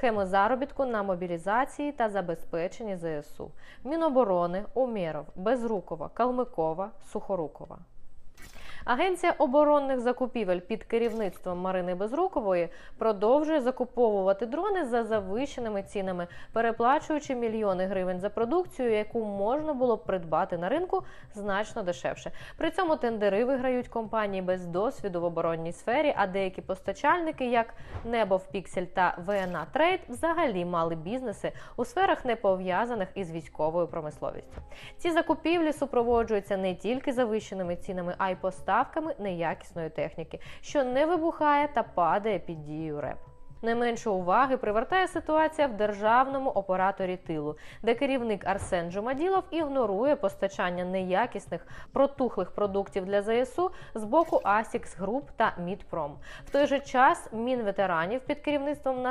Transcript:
схеми заробітку на мобілізації та забезпеченні ЗСУ. Міноборони, Умєров, Безрукова, Калмикова, Сухорукова. Агенція оборонних закупівель під керівництвом Марини Безрукової продовжує закуповувати дрони за завищеними цінами, переплачуючи мільйони гривень за продукцію, яку можна було б придбати на ринку значно дешевше. При цьому тендери виграють компанії без досвіду в оборонній сфері, а деякі постачальники, як Небо в Піксель та ВНА Трейд, взагалі мали бізнеси у сферах не пов'язаних із військовою промисловістю. Ці закупівлі супроводжуються не тільки завищеними цінами, а й поставками неякісної техніки, що не вибухає та падає під дією РЕП. Не менше уваги привертає ситуація в державному операторі тилу, де керівник Арсен Джумаділов ігнорує постачання неякісних протухлих продуктів для ЗСУ з боку Асікс Груп та Мідпром. В той же час Мінветеранів під керівництвом